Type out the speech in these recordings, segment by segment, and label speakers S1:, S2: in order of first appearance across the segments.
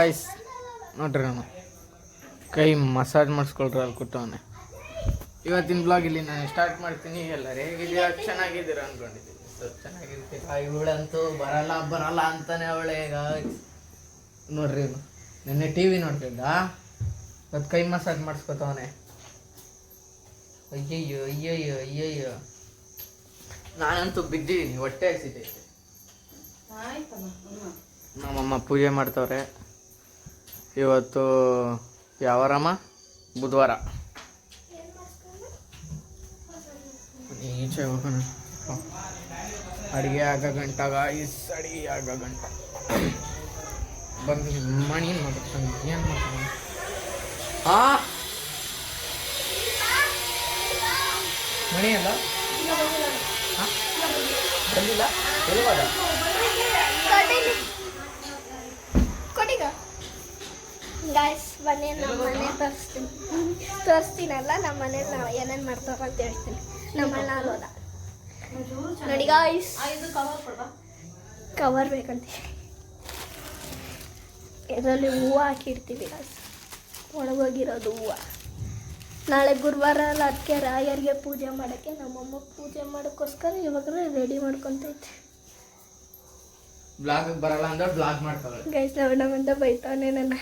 S1: Guys ನೋಡ್ರಿ ನಾನು. ಕೈ ಮಸಾಜ್ ಮಾಡಿಸ್ಕೊಳ್ರಿ ಅಲ್ಲಿ ಕೂತವನೆ. ಇವತ್ತಿನ ಬ್ಲಾಗ್ ಇಲ್ಲಿ ನಾನು ಸ್ಟಾರ್ಟ್ ಮಾಡ್ತೀನಿ ಎಲ್ಲರೂ. ಹೇಗಿದ್ದೀರಾ? ಚೆನ್ನಾಗಿದ್ದೀರಾ ಅಂದ್ಕೊಂಡಿದ್ದೀನಿ ಚೆನ್ನಾಗಿರ್ತೀರಾ? ಇವಳಂತೂ ಬರಲ್ಲ ಬರಲ್ಲ ಅಂತಾನೆ ಅವಳೆ ಈಗ. ನೋಡ್ರಿ. ನಿನ್ನೆ ಟಿ ವಿ ನೋಡ್ತಿದ್ದ? ಇವತ್ತು ಕೈ ಮಸಾಜ್ ಮಾಡಿಸ್ಕೊತವನೆ. ಅಯ್ಯಯ್ಯೋ ಅಯ್ಯಯ್ಯೋ ಅಯ್ಯಯ್ಯೋ. ನಾನಂತೂ ಬಿದ್ದಿದ್ದೀನಿ ಹೊಟ್ಟೆ ಹಸಿತೈತೆ. ನಮ್ಮಮ್ಮ ಪೂಜೆ ಮಾಡ್ತವ್ರೆ. ಇವತ್ತು ಯಾವಾರಮ್ಮ ಬುಧವಾರ. ಈಚೆ ಅಡುಗೆ ಆಗ ಗಂಟಾಗ, ಇಸ್ ಅಡುಗೆ ಆಗ ಗಂಟ. ಬಂದು ಮಣಿ ಏನು ಮಾಡ್ತಾನೆ ಏನು ಮಾಡ್ತಾನೆ ಆ? ಮಣಿ ಅಲ್ಲ? ಬಂದಿಲ್ಲ? ಎಲ್ಲಿ ಹೋದ?
S2: ಕೊಡಿಗ ಗಾಯ್ಸ್ ಬನ್ನಿ ನಮ್ಮ ಮನೆ ತೋರಿಸ್ತೀನಿ. ತೋರಿಸ್ತೀನಲ್ಲ ನಮ್ಮ ಮನೇಲಿ ನಾವು ಏನೇನು ಮಾಡ್ತಾರ ಅಂತ ಹೇಳ್ತೀನಿ. ನಮ್ಮ ಅಣ್ಣ ಅಲ್ಲೋದ ನೋಡಿ ಗಾಯ್ಸ್ ಕವರ್ ಬೇಕಂತ. ಇದರಲ್ಲಿ ಹೂವು ಹಾಕಿರ್ತೀವಿ ಗಾಯ್ಸ್ ಒಣಗೋಗಿರೋದು ಹೂವು. ನಾಳೆ ಗುರುವಾರ ಅಲ್ಲ ಅದಕ್ಕೆ ರಾಯರಿಗೆ ಪೂಜೆ ಮಾಡೋಕ್ಕೆ ನಮ್ಮಮ್ಮ ಪೂಜೆ ಮಾಡೋಕ್ಕೋಸ್ಕರ ಇವಾಗ ರೆಡಿ ಮಾಡ್ಕೊತೈತೆ
S1: ಬ್ಲಾಗ್ ಬರಲ್ಲ ಅಂದ್ರೆ ಬ್ಲಾಗ್ ಮಾಡ್ತಾಳೆ
S2: ಗೈಸ್ ನಮ್ಮಣ್ಣ ಬೈತಾನೆ ನನ್ನ.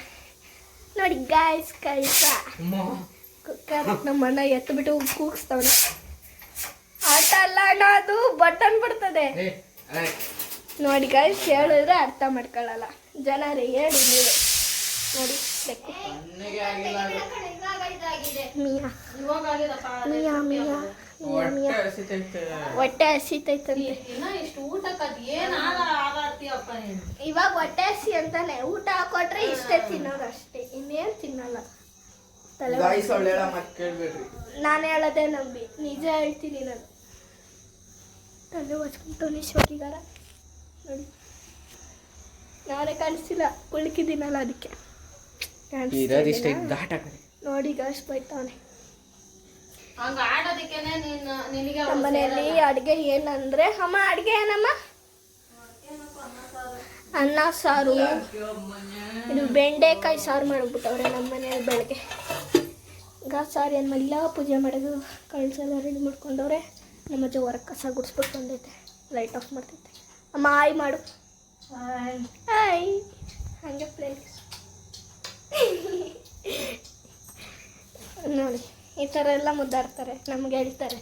S2: ನೋಡಿ ಗಾಯ್ಸ್ ಕೈಸ. ಕುಕ್ಕರ್ ನಮ್ಮಣ್ಣ ಎತ್ತು ಬಿಟ್ಟು ಕೂಗಿಸ್ತಾವನೆ. ಆಟ ಅಲ್ಲ ಅಣ್ಣ ಅದು ಬಟನ್ ಬಿಡ್ತದೆ. ನೋಡಿ ಗಾಯ್ಸ್ ಹೇಳಿದ್ರೆ ಅರ್ಥ ಮಾಡ್ಕೊಳ್ಳಲ್ಲ. ಜನರೇ ಹೇಳಿ ನೀವು. ನೋಡಿ ಬೆಕ್ಕು. ಮಿಯಾ. ಮಿಯಾ ಮಿಯಾ ಮಿಯಾ ಮಿಯಾ. ಹೊಟ್ಟೆ ಹಸಿತೈತಂತೆ ಇವಾಗ ಹೊಟ್ಟೆ ಹಸಿ ಅಂತಾನೆ. ಊಟ ಹಾಕೊಟ್ರೆ ಇಷ್ಟೇ ತಿನ್ನೋದು ಅಷ್ಟೇ. ಇನ್ನೇನು ತಿನ್ನಲ್ಲ. ನಾನು ಹೇಳೋದೇ ನಂಬಿ. ನಿಜ ಹೇಳ್ತೀನಿ ನಾನು. ತಲೆ ಹೊಚ್ಕೊಂತವನಿ ಶೋಕಿಗಾರ ನೋಡಿ. ನಾನೇ ಕಾಣಿಸ್ತಿಲ್ಲ. ಕುಳ್ಕಿದ್ದೀನಲ್ಲ ಅದಕ್ಕೆ. ನೋಡಿ ಗಾಶ್ ಬೈತಾವನೆ.
S3: ಹಂಗ ಆಡೋದಕ್ಕೇನೆ ನೀನ್ ನಿನಗೆ
S2: ನಮ್ಮ ಮನೆಯಲ್ಲಿ ಅಡುಗೆ ಏನಂದ್ರೆ ಅಮ್ಮ ಅಡುಗೆ ಏನಮ್ಮ? ಅನ್ನ ಸಾರು. ಇದು ಬೆಂಡೆಕಾಯಿ ಸಾರು ಮಾಡಿಬಿಟ್ಟವ್ರೆ ನಮ್ಮ ಮನೆಯಲ್ಲಿ ಬೆಳಗ್ಗೆ. ಈಗ ಸಾರು ಏನು ಮಾಡಿಲ್ಲ ಪೂಜೆ ಮಾಡೋದು ಕಳ್ಸೆಲ್ಲ ರೆಡಿ ಮಾಡ್ಕೊಂಡವ್ರೆ. ನಮ್ಮ ಅಜ್ಜ ಹೊರಗೆ ಕಸ ಗುಡಿಸ್ಬಿಟ್ಟು ಬಂದೈತೆ ಲೈಟ್ ಆಫ್ ಮಾಡ್ತೈತೆ. ಅಮ್ಮ ಆಯ್ ಮಾಡು. ಹಾಯ್. ಹಂಗೆ ಪ್ಲೇಸ್ ನೋಡಿ. ಈ ಥರ ಎಲ್ಲ ಮುದ್ದಾಡ್ತಾರೆ ನಮ್ಗೆ ಹೇಳ್ತಾರೆ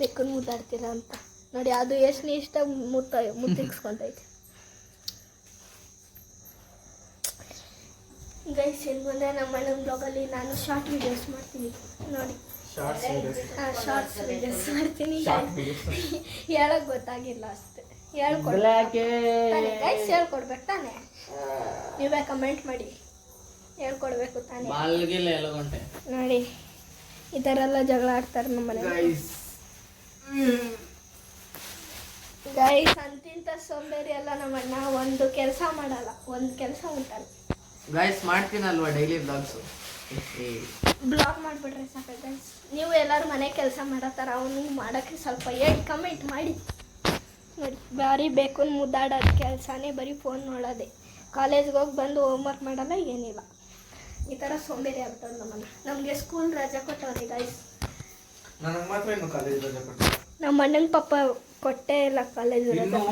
S2: ಬೆಕ್ಕನ್ನು ಮುದ್ದಾಡ್ತೀರ ಅಂತ. ನೋಡಿ ಅದು ಎಷ್ಟು ಇಷ್ಟ ಮುತ್ತ ಮುತ್ತಿಕ್ಸ್ಕೊಂಡೈತೆ ಗೈಸ್ ಇನ್ನು ಮುಂದೆ ನಮ್ಮ ಅಣ್ಣನ ಬ್ಲಾಗಲ್ಲಿ ನಾನು ಶಾರ್ಟ್ ವಿಡಿಯೋಸ್ ಮಾಡ್ತೀನಿ. ನೋಡಿ. ಶಾರ್ಟ್ಸ್ ವಿಡಿಯೋಸ್ ಮಾಡ್ತೀನಿ. ಹೇಳಕ್ ಗೊತ್ತಾಗಿಲ್ಲ ಅಷ್ಟೇ. ಹೇಳ್ಕೊಡ್ಬೇಕು ಗೈಸ್ ಹೇಳ್ಕೊಡ್ಬೇಕು ತಾನೆ. ನೀವೇ ಕಮೆಂಟ್ ಮಾಡಿ. ಹೇಳ್ಕೊಡ್ಬೇಕು ತಾನೆ. ನೋಡಿ. ಈ ಥರ ಎಲ್ಲ ಜಗಳ ಆಡ್ತಾರೆ ನಮ್ಮ ಮನೆ
S1: ಗೈಸ್
S2: ಅಂತಿಂತ ಸೋಂಬೇರಿ ಎಲ್ಲ ನಮ್ಮ ಅಣ್ಣ ಒಂದು ಕೆಲಸ ಮಾಡಲ್ಲ ಒಂದು ಕೆಲಸ ಉಂಟಲ್ಲ.
S1: ಗೈಸ್ ಮಾಡ್ತೀನಲ್ವಾ ಡೈಲಿ ಬ್ಲಾಗ್ಸು
S2: ಬ್ಲಾಗ್ ಮಾಡಿಬಿಟ್ರೆ ಸಾಕು ಗೈಸ್ ನೀವು ಎಲ್ಲರೂ ಮನೆ ಕೆಲಸ ಮಾಡತ್ತಾರ ಅವನು ಮಾಡೋಕ್ಕೆ ಸ್ವಲ್ಪ ಹೇಳಿ ಕಮೆಂಟ್ ಮಾಡಿ. ನೋಡಿ ಬಾರಿ ಬೇಕು ಮುದ್ದಾಡೋದು ಕೆಲಸನೇ ಬರೀ ಫೋನ್ ನೋಡೋದೆ. ಕಾಲೇಜ್ಗೆ ಹೋಗಿ ಬಂದು ಹೋಮ್ವರ್ಕ್ ಮಾಡಲ್ಲ ಏನಿಲ್ಲ. ಈ ಥರ ಸೋಂಬೇರಿ ಆಗ್ತದೆ ನಮ್ಮನ್ನ. ನಮಗೆ ಸ್ಕೂಲ್ ರಜೆ ಕೊಟ್ಟವ್ರಿ ಗೈಸ್
S1: ನನಗೆ ಮಾತ್ರ ಇನ್ನು ಕಾಲೇಜ್ ರಜೆ ಕೊಟ್ಟು
S2: ನಮ್ಮ ಅಣ್ಣನ ಪಾಪ ಕೊಟ್ಟೆ ಇಲ್ಲ ಕಾಲೇಜ್ ರಜೆ.
S1: ಇನ್ನು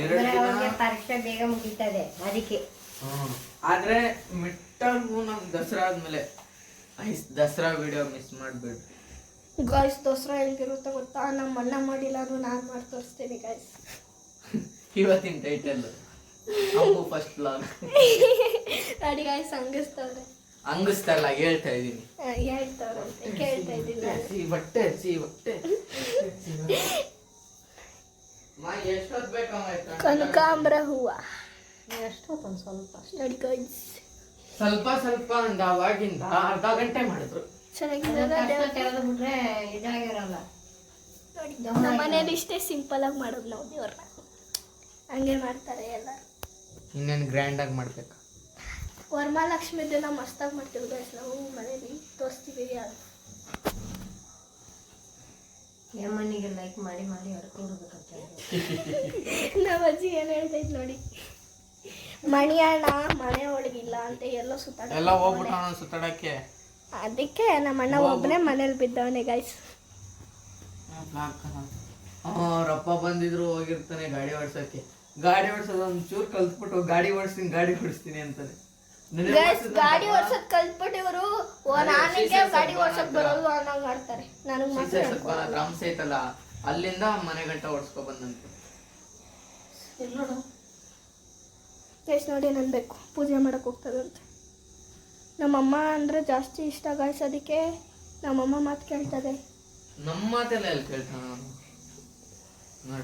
S1: ಎರಡು ದಿನ
S3: ಪರೀಕ್ಷೆ ಬೇಗ ಮುಗೀತದೆ ಅದಕ್ಕೆ.
S1: ಹ್ಮ್. ಆದ್ರೆ ಮಿಟ್ಟರ್ಗೂ ನಮ್ ದಸರಾ ಆದ್ಮೇಲೆ ಐಸ್ ದಸರಾ ವಿಡಿಯೋ ಮಿಸ್ ಮಾಡ್ಬೇಡ್ರಿ.
S2: ಗಾಯ್ಸ್ ದಸರಾ ಹೆಂಗಿರುತ್ತೆ ಗೊತ್ತಾ? ನಮ್ಮ ಅಣ್ಣ ಮಾಡಿಲ್ಲ ಅದು ನಾನು ಮಾಡಿ ತೋರಿಸ್ತೀನಿ ಗಾಯ್ಸ್
S1: ಇವತ್ತಿನ ಟೈಟಲ್ ಅಮ್ಮು ಫಸ್ಟ್ ಬ್ಲಾಗ್
S2: ನೋಡಿ ಗಾಯ್ಸ್ ಹಂಗಿಸ್ತವ್ರೆ.
S1: ಹಂಗಿಸ್ತಲ್ಲ ಹೇಳ್ತಾ
S2: ಇದ್ದೀನಿ.
S1: ಬಟ್ಟೆ ಹಸಿ ಬಟ್ಟೆ. ಎಷ್ಟೊತ್ತು?
S2: ಕನಕಾಂಬರ ಹೂವ.
S3: ಎಷ್ಟೊತ್ತೊಂದು ಸ್ವಲ್ಪ?
S2: ನೋಡಿ ಗೈಸ್
S1: ಸ್ವಲ್ಪ ಸ್ವಲ್ಪ ಒಂದು ಅವಾಗಿಂದ ಅರ್ಧ ಗಂಟೆ ಮಾಡಿದ್ರು.
S3: ಬಿಟ್ರೆ ಇದಾಗಿರಲ್ಲ
S2: ನೋಡಿ ನಮ್ಮ ಮನೇಲಿ ಇಷ್ಟೇ ಸಿಂಪಲ್ ಆಗಿ ಮಾಡೋದು ನಾವು ದೇವ್ರನ್ನ. ಹಂಗೆ ಮಾಡ್ತಾರೆ ಎಲ್ಲ
S1: ಇನ್ನೇನು ಗ್ರ್ಯಾಂಡ್ ಆಗಿ ಮಾಡ್ಬೇಕು?
S2: ವರಮಹಾಲಕ್ಷ್ಮಿ ದಿನ ಮಸ್ತಾಗಿ ಮಾಡ್ತೀವಿ ಗೈಸ್ ನಾವು ಮನೇಲಿ ತೋರಿಸ್ತೀವಿ
S3: ಯಮ್ಮನಿಗೆ ಲೈಕ್ ಮಾಡಿ ಮಾಡಿ ಹೊಡ್ಕೊಡ್ಬೇಕಂತ
S2: ನಮ್ಮ ಅಜ್ಜಿ ಏನು ಹೇಳ್ತೈತೆ ನೋಡಿ. ಮಣಿಯಣ್ಣ ಮನೆ ಒಳಗಿಲ್ಲ ಅಂತ ಎಲ್ಲ ಸುತ್ತಾಡ
S1: ಎಲ್ಲ ಹೋಗ್ಬಿಟ್ಟು ಸುತ್ತಾಡಕ್ಕೆ?
S2: ಅದಕ್ಕೆ ನಮ್ಮ ಅಣ್ಣ ಒಬ್ಬನೇ ಮನೇಲಿ ಬಿದ್ದವನೇ ಗೈಸ್
S1: ರಪ್ಪ ಬಂದಿದ್ರು ಹೋಗಿರ್ತಾನೆ ಗಾಡಿ ಓಡಿಸೋಕೆ. ಗಾಡಿ ಓಡಿಸೋದು ಒಂದು ಚೂರ್ ಕಲ್ತ್ಬಿಟ್ಟು ಗಾಡಿ ಓಡಿಸ್ತೀನಿ ಗಾಡಿ ಓಡಿಸ್ತೀನಿ ಅಂತಾನೆ.
S2: ಗೈಸ್ ಗಾಡಿ. ಓಡ್ಸೋದ್ ಕಲ್ತ್ಬಿಟ್ಟು ಇವರು ನಾನಿಗೆ ಗಾಡಿ ಓಡ್ಸಕ್ ಬರೋದು. ಅನ್ನಂಗ್ ಮಾಡ್ತಾರೆ. ನನಗ್ ಮಾತ್ರ.
S1: ರಾಮ್ಸ್ ಐತಲ್ಲ ಅಲ್ಲಿಂದ ಮನೆ ಗಂಟ ಓಡಿಸ್ಕೊ ಬಂದಂತೆ.
S2: ಗೈಸ್ ನೋಡಿ? ನನ್ ಬೇಕು. ಪೂಜೆ ಮಾಡಕ್ ಹೋಗ್ತದಂತೆ. ನಮ್ಮಮ್ಮ ಅಂದ್ರೆ ಜಾಸ್ತಿ ಇಷ್ಟ ಗೈಸ್ ಅದಕ್ಕೆ ನಮ್ಮಮ್ಮ ಮಾತು ಕೇಳ್ತದೆ.
S1: ನಮ್ಮ ಮಾತೆಲ್ಲ ಎಲ್ಲಿ ಕೇಳ್ತಾನ?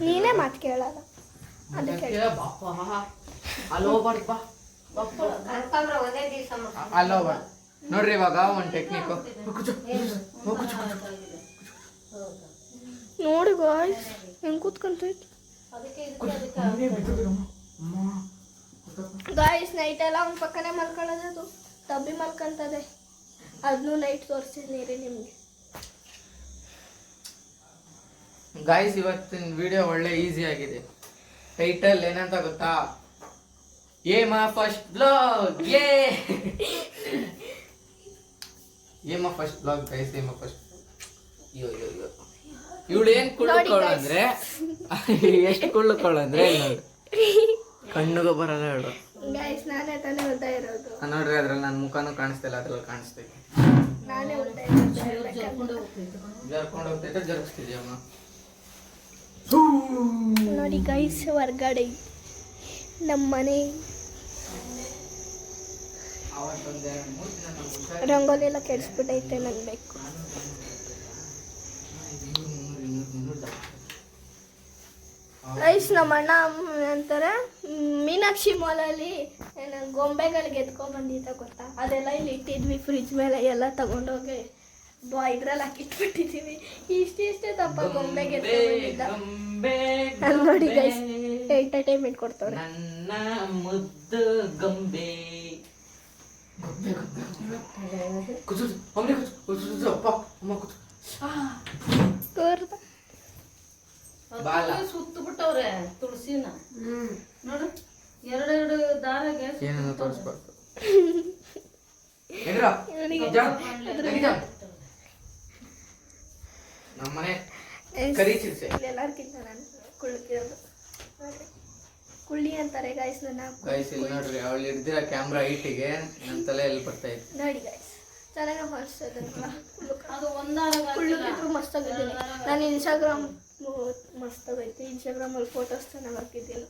S2: ನೀನೇ ಮಾತು ಕೇಳಲ್ಲ. ಅದಕ್ಕೆ
S1: ಅಲ್ಲಿ ಹೋಗ್ಬಾರ್ದು ನೋಡ್ರಿ ಇವಾಗ ಒಂದು ಟೆಕ್ನಿಕ್
S2: ನೋಡಿ ಗಾಯ್ಸ್ ಹೆಂಗ್ ಕೂತ್ಕೊಂತೈತಿ ಗಾಯ್ಸ್ ನೈಟ್ ಎಲ್ಲ ಅವ್ನ ಪಕ್ಕನೆ ಮಲ್ಕೊಳ್ಳೋದು ಅದು. ತಬ್ಬಿ ಮಲ್ಕೊಂತದೆ. ಅದನ್ನು ನೈಟ್ ತೋರಿಸಿದ್ನಿ ನಿಮ್ಗೆ.
S1: ಗಾಯ್ಸ್ ಇವತ್ತಿನ ವಿಡಿಯೋ ಒಳ್ಳೆ ಈಸಿ ಆಗಿದೆ. ಟೈಟಲ್ ಏನಂತ ಗೊತ್ತಾ? ಏಮ ಫಸ್ಟ್ ಬ್ಲಾಗ್ ಏ ಮಾ ಫಸ್ಟ್ ಬ್ಲಾಗ್ ಗೈಸ್ ಏಮ ಫಸ್ಟ್ ಅಯ್ಯೋ ಅಯ್ಯೋ ಅಯ್ಯೋ ಇವಳು ಏನ್ ಕುಳ್ಕೊಳ್ಳಂದ್ರೆ ಎಷ್ಟು ಕುಳ್ಕೊಳ್ಳಂದ್ರೆ ನೋಡು. ಕಣ್ಣಿಗೂ ಬರಲ್ಲ ಹೇಳು
S2: ಗೈಸ್ ನಾನೇ ತಾನೇ ಇರೋದು.
S1: ನೋಡ್ರಿ ಅದ್ರಲ್ಲಿ ನನ್ನ ಮುಖನೂ ಕಾಣಿಸ್ತಿಲ್ಲ ಅದ್ರಲ್ಲಿ ಕಾಣಿಸ್ತೈತಿ
S2: ನಾನೇ ಇರೋದು.
S1: ಜರ್ಕೊಂಡು ಹೋಗ್ತೈತೆ ಜರುಗಿಸ್ತಿದ್ಯಮ್ಮ.
S2: ನೋಡಿ ಗೈಸ್ ಹೊರ್ಗಡೆ. ನಮ್ಮ ಮನೆ ರಂಗೋಲಿ ಎಲ್ಲ ಕೆಡಿಸ್ಬಿಟ್ಟೈತೆ ನನ್ ಬೇಕು. ಐಸ್ ನಮ್ಮ ಅಣ್ಣ ಅಂತಾರೆ ಮೀನಾಕ್ಷಿ ಮಾಲಲ್ಲಿ ಏನು ಗೊಂಬೆಗಳಿಗೆ ಎತ್ಕೊಂಡ್ ಬಂದಿದ್ದ ಗೊತ್ತಾ? ಅದೆಲ್ಲ ಇಲ್ಲಿ ಇಟ್ಟಿದ್ವಿ ಫ್ರಿಜ್ ಮೇಲೆ ಎಲ್ಲ ತಗೊಂಡೋಗಿ ಬಾ ಇದ್ರಲ್ಲಿ ಹಾಕಿಟ್ಬಿಟ್ಟಿದ್ದೀವಿ ಇಷ್ಟೇ ಇಷ್ಟೇ ತಪ್ಪ ಗೊಂಬೆಗೆ ಎತ್ಕೊಂಡ್ ಬಂದಿದ್ದ. ನೋಡಿ ಗೈಸ್ ಎಂಟರ್ಟೈನ್ಮೆಂಟ್ ಕೊಡ್ತವ್ರೆ.
S1: ನನ್ನ ಮುದ್ದು ಗೊಂಬೆ.
S4: ಸುತ್ತು ಬಿಟ್ಟವ್ರೆ ತುಳಸಿನ. ನೋಡು ಎರಡೆರಡು ದಾರಗೆ
S1: ಏನನ್ನ ತೋರಿಸ್ಬಾರ್ದು. ನಮ್ಮನೆ. ಕರಿ ಚಿಲ್ಸೆ
S2: ಎಲ್ಲಾರ್ಕಿಂತ ನಾನು ಕುಳ್ಕಿರೋದು ಕುಳ್ಳಿ ಅಂತಾರೆ ಗಾಯ್ಸ್ ನನ್ನ
S1: ಗೈಸ್ ಇಲ್ಲಿ ನೋಡ್ರಿ ಅವಳು ಹಿಡ್ದಿರೋ ಕ್ಯಾಮ್ರಾ ಹೈಟಿಗೆ ನನ್ನ ತಲೆ ಎಲ್ಲಿ ಬರ್ತಾ ಇತ್ತು
S2: ನೋಡಿ ಗಾಯ್ಸ್ ಚೆನ್ನಾಗಿ ಮಾಡಿಸ್ತದೆ
S4: ಅದು ಒಂದಾರ
S2: ಕುಳ್ಳಿದ್ರು ಮಸ್ತ್ ಆಗಿದ್ದೀನಿ ನಾನು ಇನ್ಸ್ಟಾಗ್ರಾಮ್ ಮಸ್ತ್ ಆಗೈತೆ ಇನ್ಸ್ಟಾಗ್ರಾಮಲ್ಲಿ ಫೋಟೋಸ್ ಚೆನ್ನಾಗಿ ಹಾಕಿದ್ದೀನಿ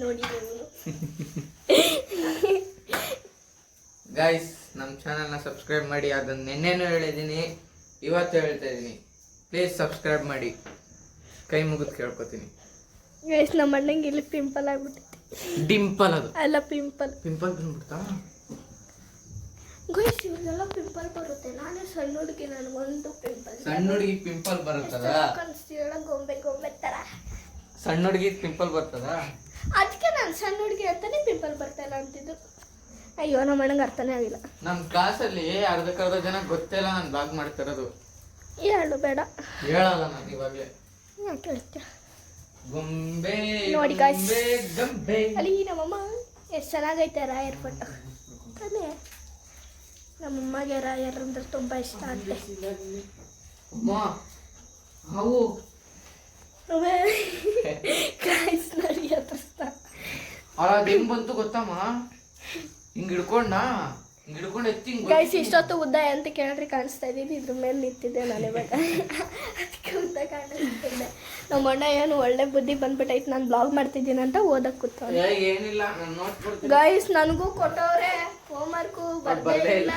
S2: ನೋಡಿ ನೀವು.
S1: ಗೈಸ್ ನಮ್ಮ ಚಾನಲ್ನ ಸಬ್ಸ್ಕ್ರೈಬ್ ಮಾಡಿ ಅದನ್ನ ನಿನ್ನೆನೂ ಹೇಳಿದ್ದೀನಿ ಇವತ್ತು ಹೇಳ್ತಾ ಇದ್ದೀನಿ ಪ್ಲೀಸ್ ಸಬ್ಸ್ಕ್ರೈಬ್ ಮಾಡಿ. ಕೈ ಮುಗಿದು ಕೇಳ್ಕೊತೀನಿ.
S2: ಗೈಸ್ ನಮ್ಮ ಅಣ್ಣಂಗೆ ಇಲ್ಲಿ ಪಿಂಪಲ್ ಆಗ್ಬಿಟ್ಟೈತಿ
S1: ಡಿಂಪಲ್ ಅದು.
S2: ಅಲ್ಲ ಪಿಂಪಲ್
S1: ಪಿಂಪಲ್ ಬಂದ್ಬಿಡ್ತಾ?
S2: ಗೈಸ್ ಇವ್ರಿಗೆಲ್ಲ ಪಿಂಪಲ್ ಬರುತ್ತೆ. ನಾನು ಸಣ್ಣ ಹುಡುಗಿ ನನಗೊಂದು ಪಿಂಪಲ್
S1: ಸಣ್ಣ ಹುಡುಗಿ ಪಿಂಪಲ್ ಬರುತ್ತದ
S2: ಕನ್ಸ್ತೀಳ ಗೊಂಬೆ ಗೊಂಬೆ ಥರ
S1: ಸಣ್ಣ ಹುಡುಗಿ ಪಿಂಪಲ್ ಬರ್ತದ?
S2: ಅದಕ್ಕೆ ನಾನು ಸಣ್ಣ ಹುಡುಗಿ ಅಂತಾನೆ ಪಿಂಪಲ್ ಬರ್ತಾ ಇಲ್ಲ ಅಂತಿದ್ದು. ಅಯ್ಯೋ ನಮ್ಮ ಅಣ್ಣಂಗೆ ಅರ್ಥನೇ ಆಗಿಲ್ಲ.
S1: ನಮ್ಮ ಕ್ಲಾಸಲ್ಲಿ ಅರ್ಧಕ್ಕರ್ಧ ಜನ ಗೊತ್ತೇ ಇಲ್ಲ ನಾನು ಬ್ಲಾಗ್ ಮಾಡ್ತಿರೋದು.
S2: ಹೇಳು ಬೇಡ.
S1: ಹೇಳಲ್ಲ ನಾನು ಇವಾಗಲೇ.
S2: ಯಾಕೆ ಹೇಳ್ತೀಯ?
S1: ಗೊಂಬೆ
S2: ನೋಡಿ
S1: ಗಂಬೆ
S2: ಅಲ್ಲಿ ನಮ್ಮಮ್ಮ ಎಷ್ಟು ಚೆನ್ನಾಗೈತೆ ರಾಯರ್ ಫೋಟೋ ತಾನೇ ನಮ್ಮಮ್ಮಗೆ ರಾಯರ್ ಅಂದ್ರೆ ತುಂಬ ಇಷ್ಟ ಅಂತೆ.
S1: ಅಮ್ಮ ಅವು
S2: ಕಾಯ್ಸ್ ನೋಡಿ ಹತ್ರ
S1: ಬಂತು ಗೊತ್ತಮ್ಮ? ಹಿಂಗೆ ಹಿಡ್ಕೊಂಡ?
S2: ಗೈಸ್ ಇಷ್ಟೊತ್ತು ಉದ್ದ ಅಂತ ಕೇಳ್ರಿ ಕಾಣಿಸ್ತಾ ಇದ್ದೀನಿ ಇದ್ರ ಮೇಲೆ ನಿಂತಿದ್ದೆ ನಾನು ಇವಾಗ. ಅದಕ್ಕೆ ಉದ್ದ ಕಾಣಿಸ್ತಿದ್ದೆ. ನಮ್ಮ ಅಣ್ಣ ಏನು ಒಳ್ಳೆ ಬುದ್ಧಿ ಬಂದ್ಬಿಟ್ಟೈತೆ ನಾನು ಬ್ಲಾಗ್ ಮಾಡ್ತಿದ್ದೀನಿ ಅಂತ ಓದಕ್ಕೆ
S1: ಕೂತ್ಕೊಂಡು.
S2: ಗೈಸ್ ನನಗೂ ಕೊಟ್ಟವ್ರೆ. ಹೋಮ್ವರ್ಕು ಬರ್ದೇ
S1: ಬರ್ದೇ
S2: ಇಲ್ಲ.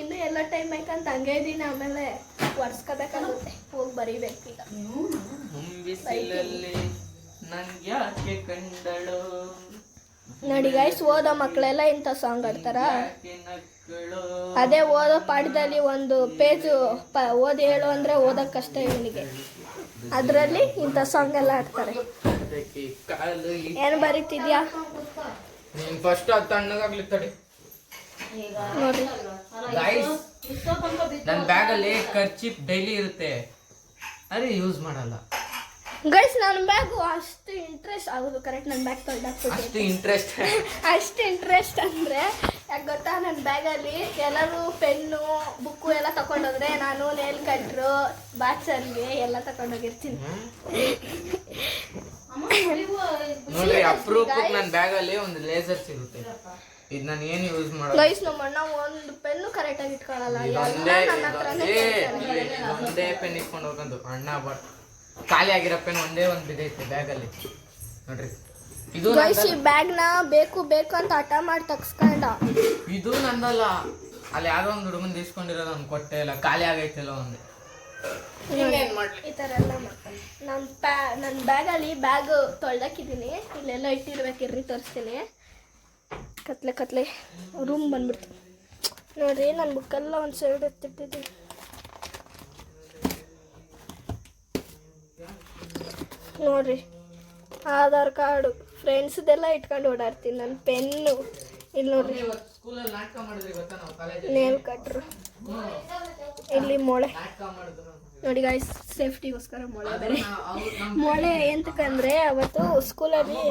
S2: ಇನ್ನು ಎಲ್ಲ ಟೈಮ್ ಆಯ್ತಂತ ಹಂಗೆ ಇದೀನಿ. ಆಮೇಲೆ ಒರ್ಸ್ಕೋಬೇಕಾಗುತ್ತೆ. ಹೋಗಿ ಬರೀಬೇಕು ಈಗ.
S1: ನನ್ಗೆ ಯಾಕೆ ಕಂಡಳು?
S2: ನೋಡಿ ಗೈಸ್ ಓದೋ ಮಕ್ಕಳೆಲ್ಲ ಇಂಥ ಸಾಂಗ್ ಆಡ್ತಾರ ಅದೇ ಓದೋ ಪಾಠದಲ್ಲಿ ಒಂದು ಪೇಜು ಪ ಓದಿ ಹೇಳು ಅಂದರೆ ಓದೋಕೆ ಕಷ್ಟ ಇವನಿಗೆ. ಅದರಲ್ಲಿ ಇಂಥ ಸಾಂಗ್ ಎಲ್ಲ ಆಡ್ತಾರೆ ಏನು ಬರೀತಿದ್ಯಾ?
S1: ನೀನ್ ಫಸ್ಟ್ ಅದು ತಣ್ಣಗಾಗ್ಲಿ ತಡಿ.
S2: ನೋಡಿ
S1: ನನ್ನ ಬ್ಯಾಗಲ್ಲಿ ಖರ್ಚಿಪ್ ಡೈಲಿ ಇರುತ್ತೆ. ಅದೇ ಯೂಸ್ ಮಾಡಲ್ಲ.
S2: ಗೈಸ್ ನನ್ನ ಬ್ಯಾಗು ಅಷ್ಟು ಇಂಟ್ರೆಸ್ಟ್ ಆಗೋದು ಕರೆಕ್ಟ್ ನನ್ನ ಬ್ಯಾಗ್ ತೊಳ್ದಾಕ್ಬಿಟ್ಟು
S1: ಅಷ್ಟು ಇಂಟ್ರೆಸ್ಟ್
S2: ಅಷ್ಟು ಇಂಟ್ರೆಸ್ಟ್ ಅಂದರೆ ಯಾಕೆ ಗೊತ್ತಾ? ನನ್ನ ಬ್ಯಾಗಲ್ಲಿ ಎಲ್ಲರೂ ಪೆನ್ನು ಬುಕ್ಕು ಎಲ್ಲ ತಗೊಂಡೋದ್ರೆ ನಾನು ನೇಲ್ ಕಟ್ರು ಬಾಚರ್ಗೆ ಎಲ್ಲ ತಗೊಂಡೋಗಿರ್ತೀನಿ
S1: ನೋಡ್ರಿ ಅಪ್ರೂಪಕ್ಕೆ ನನ್ನ ಬ್ಯಾಗಲ್ಲಿ ಒಂದು ಲೇಸರ್ ಸಿಗುತ್ತೆ. ಇದು ನಾನು ಏನು ಯೂಸ್ ಮಾಡೋದು
S2: ಗೈಸ್ ನಮ್ಮ ಅಣ್ಣ ಒಂದು ಪೆನ್ನು ಕರೆಕ್ಟಾಗಿ ಇಟ್ಕೊಳ್ಳಲ್ಲ ಎಲ್ಲ ನನ್ನ ಹತ್ರನೇ.
S1: ಇದೊಂದೇ ಪೆನ್ ಇಟ್ಕೊಂಡು ಅಣ್ಣ ಬಟ್ ಖಾಲಿ ಆಗಿರೋ ಪೆನ್ ಒಂದೇ ಒಂದು ಬಿದ್ದೈತೆ ಬ್ಯಾಗಲ್ಲಿ. ನೋಡ್ರಿ. ಇದು
S2: ಗೈಸ್ ಈ. ಬ್ಯಾಗ್ನ ಬೇಕು ಬೇಕು ಅಂತ ಹಠ ಮಾಡಿ ತಗ್ಸ್ಕೊಂಡ.
S1: ಇದು ನಂದಲ್ಲ. ಅಲ್ಲಿ ಯಾರೋ ಒಂದು ಹುಡುಗನ್ ಇಸ್ಕೊಂಡಿರೋದು ಅವ್ನು ಕೊಟ್ಟೆ ಇಲ್ಲ. ಖಾಲಿ ಆಗೈತಿಲ್ಲ ಒಂದು. ಇನ್ನೇನ್ ಮಾಡ್ಲಿ?
S2: ಈ ಥರ ಎಲ್ಲ ಮಾಡ್ತಾನೆ. ನನ್ನ ಪ್ಯಾ ನನ್ನ ಬ್ಯಾಗಲ್ಲಿ ಬ್ಯಾಗ್ ತೊಳ್ದಾಕಿದ್ದೀನಿ. ಇಲ್ಲೆಲ್ಲ ಇಟ್ಟಿರ್ಬೇಕಿರ್ರಿ ತೋರಿಸ್ತೀನಿ. ಕತ್ಲೆ ಕತ್ಲೆ. ರೂಮ್ ಬಂದ್ಬಿಡ್ತು. ನೋಡ್ರಿ ನನ್ನ ಬುಕ್ಕೆಲ್ಲ ಒಂದು ಸೈಡ್ ಎತ್ತಿಟ್ಟಿದ್ದೀನಿ ನೋಡ್ರಿ. ಆಧಾರ್ ಕಾರ್ಡು ಫ್ರೆಂಡ್ಸ್ದೆಲ್ಲ ಇಟ್ಕೊಂಡು ಓಡಾಡ್ತೀನಿ ನನ್ನ ಪೆನ್ನು. ಇಲ್ಲಿ ನೋಡ್ರಿ. ನೇಲ್ ಕಟ್ರು ಇಲ್ಲಿ ಮೊಳೆ. ನೋಡಿ ಗಾಯ್ಸ್ ಸೇಫ್ಟಿಗೋಸ್ಕರ ಮೊಳೆ ಬೇರೆ. ಮೊಳೆ ಎಂತಕ್ಕಂದ್ರೆ ಅವತ್ತು ಸ್ಕೂಲಲ್ಲಿ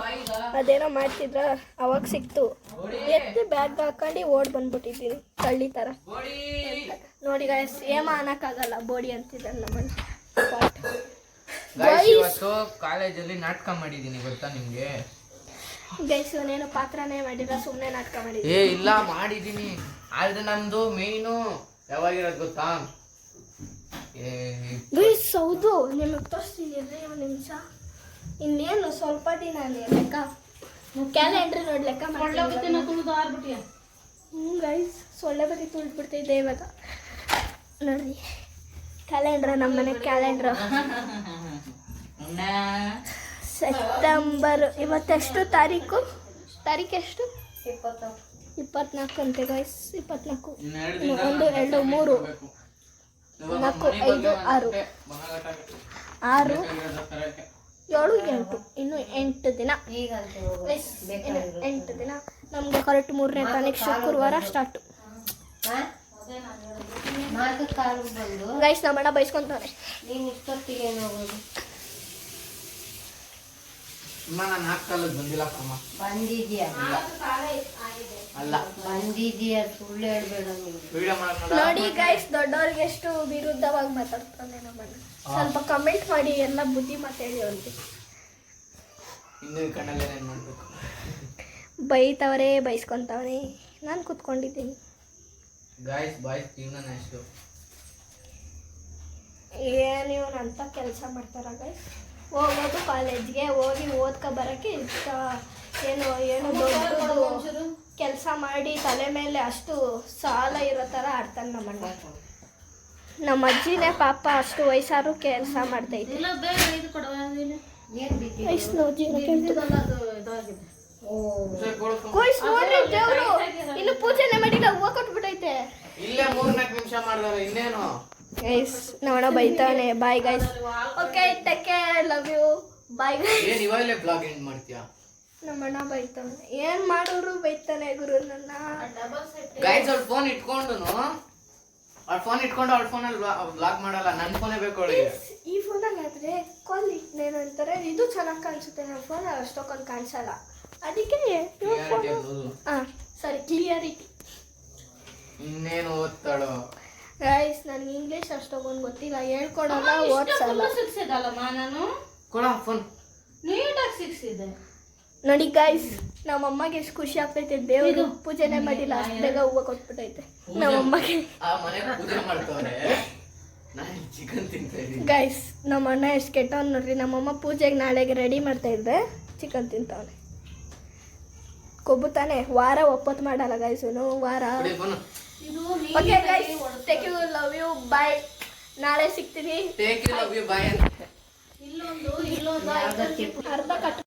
S2: ಅದೇನೋ ಮಾಡ್ತಿದ್ರ ಅವಾಗ ಸಿಕ್ತು. ಎತ್ತಿ ಬ್ಯಾಗ್ ಹಾಕೊಂಡು ಓಡ್ ಬಂದ್ಬಿಟ್ಟಿದ್ದೀನಿ ಕಳ್ಳಿ ಥರ ನೋಡಿ ಗಾಯ್ಸ್ ಏಮ ಅನ್ನಕ್ಕಾಗಲ್ಲ ಬೋಡಿ ಅಂತಿದ್ದಾರೆ ನಮ್ಮನ್ನ.
S1: ಗೈಸ್ ಇವತ್ತು ಕಾಲೇಜಲ್ಲಿ ನಾಟಕ ಮಾಡಿದ್ದೀನಿ ಗೊತ್ತಾ ನಿಮಗೆ?
S2: ಗೈಸ್ ಇವನೇನು ಪಾತ್ರನೇ ಮಾಡಿಲ್ಲ ಸುಮ್ಮನೆ ನಾಟಕ ಮಾಡಿದ್ದೀನಿ.
S1: ಏ ಇಲ್ಲ ಮಾಡಿದ್ದೀನಿ. ಆದ್ರೆ ನಂದು ಮೇಯ್ನು ಯಾವಾಗಿರೋದು ಗೊತ್ತಾ? ಏ
S2: ಗೈಸ್ ಹೌದು ನಿಮಗೆ ತೋರಿಸ್ತೀನಿ ಒಂದು ನಿಮಿಷ. ಇನ್ನೇನು ಸ್ವಲ್ಪ ದಿನ ಲೆಕ್ಕ. ಕ್ಯಾಲೆಂಡ್ರ್ ನೋಡಿ ಲೆಕ್ಕ ಹ್ಞೂ ಗೈಸ್ ಸೊಳ್ಳೆ ಬರೀ ತುಳಿದ್ಬಿಡ್ತಿದ್ದೆ ಇವಾಗ. ನೋಡ್ರಿ ಕ್ಯಾಲೆಂಡ್ರ ನಮ್ಮ ಕ್ಯಾಲೆಂಡ್ರ ಕ್ಯಾಲೆಂಡ್ರ್ ಸೆಪ್ಟೆಂಬರ್ ಇವತ್ತೆಷ್ಟು ತಾರೀಕು? ತಾರೀಕು ಎಷ್ಟು? ಇಪ್ಪತ್ನಾಲ್ಕು ಅಂತೆ ಗೈಸ್ ಇಪ್ಪತ್ನಾಲ್ಕು. ಒಂದು ಎರಡು ಮೂರು. ನಾಲ್ಕು ಐದು ಆರು. ಆರು. ಏಳು ಎಂಟು. ಇನ್ನು ಎಂಟು ದಿನ. ಎಂಟು ದಿನ. ನಮಗೆ ಕರೆಕ್ಟ್ ಮೂರನೇ ತಾರೀಕು ಶುಕ್ರವಾರ ಸ್ಟಾರ್ಟು ಗೈಸ್ ನಮ್ಮಣ್ಣ ಬೈಸ್ಕೊಂತಾನೆ
S3: ನೀನು ಇಷ್ಟೊತ್ತಿಗೆ ಏನು ಹೋಗೋದು
S1: ಅಮ್ಮ ನಾನು ನಾಲ್ಕು ಕಾಲಕ್ಕೆ ಬಂದಿಲ್ಲ ಕಮ್ಮ
S3: ಬಂದಿದ್ಯಾ
S1: ಅಲ್ಲ.
S3: ಬಂದಿದ್ಯಾ? ಸುಳ್ಳು ಹೇಳ್ಬೇಡ
S1: ವಿಡಿಯೋ ಮಾಡಕ್
S2: ನೋಡಿ. ಗೈಸ್ ದೊಡ್ಡವ್ರಿಗೆ ಎಷ್ಟು ವಿರುದ್ಧವಾಗಿ ಮಾತಾಡ್ತಾನೆ ನಮ್ಮಣ್ಣ ಸ್ವಲ್ಪ ಕಮೆಂಟ್ ಮಾಡಿ ಎಲ್ಲ ಬುದ್ಧಿ ಮಾತಾಡಿ ಅವ್ರಿಗೆ.
S1: ಹಿಂದಿನ ಕಣ್ಣಲ್ಲಿ ಏನೇನು ಮಾಡಬೇಕು?
S2: ಬೈತವರೇ ಬೈಸ್ಕೊಂತವ್ರೆ. ನಾನು ಕೂತ್ಕೊಂಡಿದ್ದೀನಿ.
S1: ಗಾಯ್ಸ್ ಬಾಯ್ಸ್ ಜೀವನ
S2: ಏನು ಇವನು ಅಂತ ಕೆಲಸ ಮಾಡ್ತಾರ ಗೈಸ್ ಹೋಗೋದು ಕಾಲೇಜ್ಗೆ ಹೋಗಿ ಓದ್ಕೊ ಬರೋಕ್ಕೆ ಇಷ್ಟ ಏನು ಏನು ದೊಡ್ಡದು ಕೆಲಸ ಮಾಡಿ ತಲೆ ಮೇಲೆ ಅಷ್ಟು ಸಾಲ ಇರೋ ಥರ ಆಡ್ತಾನೆ ನಮ್ಮಣ್ಣ ನಮ್ಮ ಅಜ್ಜಿನೇ ಪಾಪ ಅಷ್ಟು ವಯಸ್ಸಾರು ಕೆಲಸ ಮಾಡ್ತೈತೆ. ನೋಡ್ರಿ ದೇವ್ರು. ಇನ್ನು ಪೂಜೆನೆ ಮಾಡಿಲ್ಲ ಹೂವು ಕೊಟ್ಬಿಟ್ಟೈತೆ.
S1: ಇಲ್ಲೇ ಮೂರ್ನಾಲ್ಕು ನಿಮಿಷ ಮಾಡಿದಾರೆ ಇನ್ನೇನು?
S2: ಗೈಸ್ ನಮ್ಮಣ್ಣ ಬೈತಾನೆ bye guys okay take care love you bye guys
S1: ಏನು ಇವಾಗಲೇ ಬ್ಲಾಗ್ ಎಂಡ್ ಮಾಡ್ತೀಯಾ?
S2: ನಮ್ಮಣ್ಣ ಬೈತಾನೆ ಏನು ಮಾಡೋರು ಬೈತಾನೆ ಗುರು ನನ್ನ.
S1: ಗೈಸ್ ಅವ್ರ ಫೋನ್ ಇಟ್ಕೊಂಡು ಅವ್ರ ಫೋನ್ ಇಟ್ಕೊಂಡು ಫೋನ್ ಫೋನಲ್ಲಿ ಬ್ಲಾಗ್ ಮಾಡಲ್ಲ. ನನ್ನ ಫೋನೇ ಬೇಕು ಅವಳಿಗೆ.
S2: ಈ ಫೋನಲ್ಲಿ ಆದ್ರೆ ಕಾಲ್ ಇಟ್ನೇನು ಅಂತಾರೆ ಇದು ಚೆನ್ನಾಗಿ ಕಾಣಿಸುತ್ತೆ. ನನ್ನ ಫೋನ್ ಅಷ್ಟೊಂದು ಕಾಣಿಸಲ್ಲ. ಅದಕ್ಕೆ ಹಾ ಸರಿ ಕ್ಲಿಯರಿಟಿ
S1: ಇನ್ನೇನು ಓದ್ತಾಳೋ?
S2: ಗೈಸ್ ನನ್ಗೆ ಇಂಗ್ಲೀಷ್ ಅಷ್ಟೊಂದು ಗೊತ್ತಿಲ್ಲ. ಹೇಳ್ಕೊಡಲ್ಲ ಓದ್ಸಲ್ಲ
S4: ಸಿಕ್ಸಿದಲ್ಲಮ್ಮ ನಾನು?
S1: ಕೊಡ ಫೋನ್
S4: ನೀಟಾಗಿ ಸಿಕ್ಸಿದೆ
S2: ನೋಡಿ ಗೈಸ್ ನಮ್ಮ ಅಮ್ಮಗೆ ಎಷ್ಟು ಖುಷಿ ಆಗ್ತೈತೆ ದೇವರು ಪೂಜೆನೆ ಮಾಡಿಲ್ಲ. ಅಷ್ಟು ಬೇಗ ಹೂವು ಕೊಟ್ಬಿಟ್ಟೈತೆ. ನಮ್ಮ ಅಮ್ಮಗೆ ಗೈಸ್ ನಮ್ಮ ಅಣ್ಣ ಎಷ್ಟು ಕೆಟ್ಟವನ್ ನೋಡ್ರಿ. ನಮ್ಮಮ್ಮ ಪೂಜೆಗೆ ನಾಳೆಗೆ ರೆಡಿ ಮಾಡ್ತಾ ಇದ್ದೆ ಚಿಕನ್ ತಿಂತವನೆ. ಕೊಬ್ಬು ತಾನೆ ವಾರ ಒಪ್ಪತ್ತು ಮಾಡಲ್ಲ ಗೈಸ್ ಏನು ವಾರ.
S4: ಇದು
S2: okay guys take you love you bye ನಾಳೆ ಸಿಗ್ತೀನಿ.
S1: Take you love you bye
S4: ಇಲ್ಲೊಂದು ಇಲ್ಲೊಂದು
S2: ಅರ್ಧ ಕಟ್